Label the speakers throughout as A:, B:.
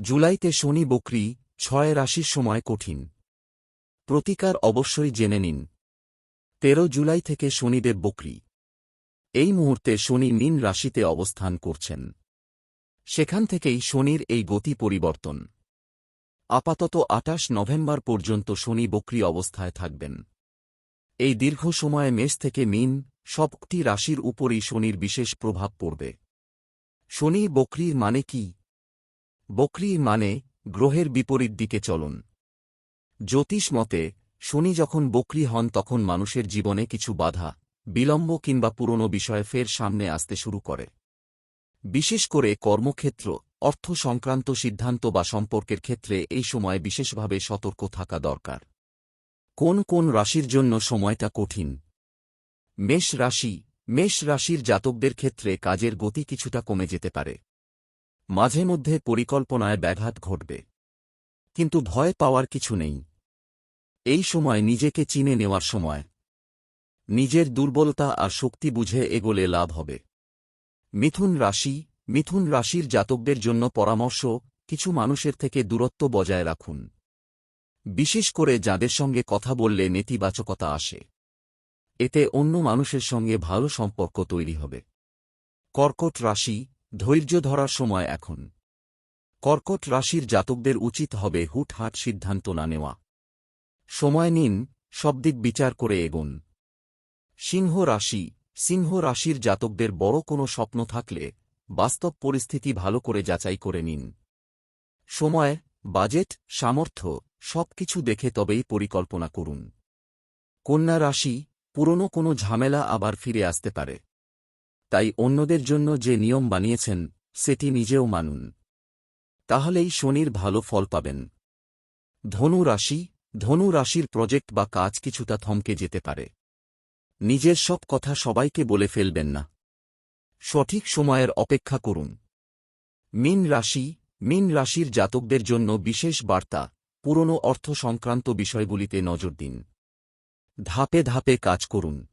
A: জুলাইতে শনি বকরি ছয় রাশির সময় কঠিন। প্রতিকার অবশ্যই জেনে নিন। তেরো জুলাই থেকে শনিদেব বকরি। এই মুহূর্তে শনি মিন রাশিতে অবস্থান করছেন। সেখান থেকেই শনির এই গতি পরিবর্তন। আপাতত আটাশ নভেম্বর পর্যন্ত শনি বক্রি অবস্থায় থাকবেন। এই দীর্ঘ সময়ে মেষ থেকে মিন সবটি রাশির উপরই শনির বিশেষ প্রভাব পড়বে। শনি বক্রির মানে কি? বক্রির মানে গ্রহের বিপরীত দিকে চলন। জ্যোতিষ মতে, শনি যখন বক্রি হন তখন মানুষের জীবনে কিছু বাধা, বিলম্ব কিংবা পুরনো বিষয়ে ফের সামনে আসতে শুরু করে। বিশেষ করে কর্মক্ষেত্র, অর্থ সংক্রান্ত সিদ্ধান্ত বা সম্পর্কের ক্ষেত্রে এই সময় বিশেষভাবে সতর্ক থাকা দরকার। কোন কোন রাশির জন্য সময়টা কঠিন? মেষ রাশি, মেষ রাশির জাতকদের ক্ষেত্রে কাজের গতি কিছুটা কমে যেতে পারে। মাঝে মধ্যে পরিকল্পনায় ব্যাঘাত ঘটবে। কিন্তু ভয় পাওয়ার কিছু নেই। এই সময় নিজেকে চিনে নেওয়ার সময়। নিজের দুর্বলতা আর শক্তি বুঝে এগোলে লাভ হবে। মিথুন রাশি, মিথুন রাশির জাতকদের জন্য পরামর্শ, কিছু মানুষের থেকে দূরত্ব বজায় রাখুন। বিশেষ করে যাদের সঙ্গে কথা বললে নেতিবাচকতা আসে। এতে অন্য মানুষের সঙ্গে ভালো সম্পর্ক তৈরি হবে। কর্কট রাশি ধৈর্য ধরার সময় এখন। কর্কট রাশির জাতকদের উচিত হবে হুটহাট সিদ্ধান্ত না নেওয়া। সময় নিন, সব দিক বিচার করে এগোন। সিংহ রাশি, সিংহ রাশির জাতকদের বড় কোনো স্বপ্ন থাকলে বাস্তব পরিস্থিতি ভালো করে যাচাই করে নিন। সময়, বাজেট, সামর্থ্য সবকিছু দেখে তবেই পরিকল্পনা করুন। কন্যা রাশি, পুরনো কোনো ঝামেলা আবার ফিরে আসতে পারে। তাই অন্যদের জন্য যে নিয়ম বানিয়েছেন, সেটি নিজেও মানুন। তাহলেই শনির ভালো ফল পাবেন। ধনু রাশি, ধনু রাশির প্রজেক্ট বা কাজ কিছুটা থমকে যেতে পারে। নিজের সব কথা সবাইকে বলে ফেলবেন না। সঠিক সময়ের অপেক্ষা করুন। মিন রাশি, মিন রাশির জাতকদের জন্য বিশেষ বার্তা, পুরনো অর্থ সংক্রান্ত বিষয়গুলিতে নজর দিন। ধাপে ধাপে কাজ করুন।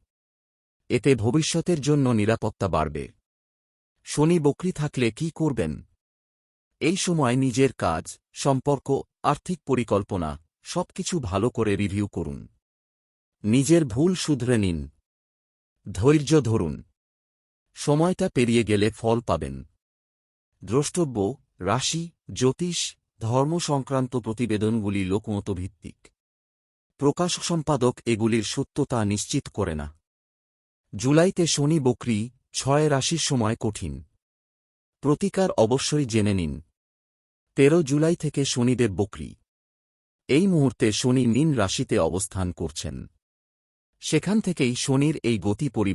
A: এতে ভবিষ্যতের জন্য নিরাপত্তা বাড়বে। শনি বকরি থাকলে কি করবেন? এই সময় নিজের কাজ, সম্পর্ক, আর্থিক পরিকল্পনা, সবকিছু ভালো করে রিভিউ করুন। নিজের ভুল শুধরে নিন। ধৈর্য ধরুন। সময়টা পেরিয়ে গেলে ফল পাবেন। দ্রষ্টব্য, রাশি, জ্যোতিষ, ধর্ম সংক্রান্ত প্রতিবেদনগুলি লোকমত ভিত্তিক প্রকাশ সম্পাদক এগুলির সত্যতা নিশ্চিত করে না। জুলাইতে শনি বকরি ছয় রাশির সময় কঠিন। প্রতিকার অবশ্যই জেনে নিন। তেরো জুলাই থেকে শনিদেব বকরি। এই মুহূর্তে শনি মিন রাশিতে অবস্থান করছেন। সেখান থেকেই শনির এই গতি পরিবর্তন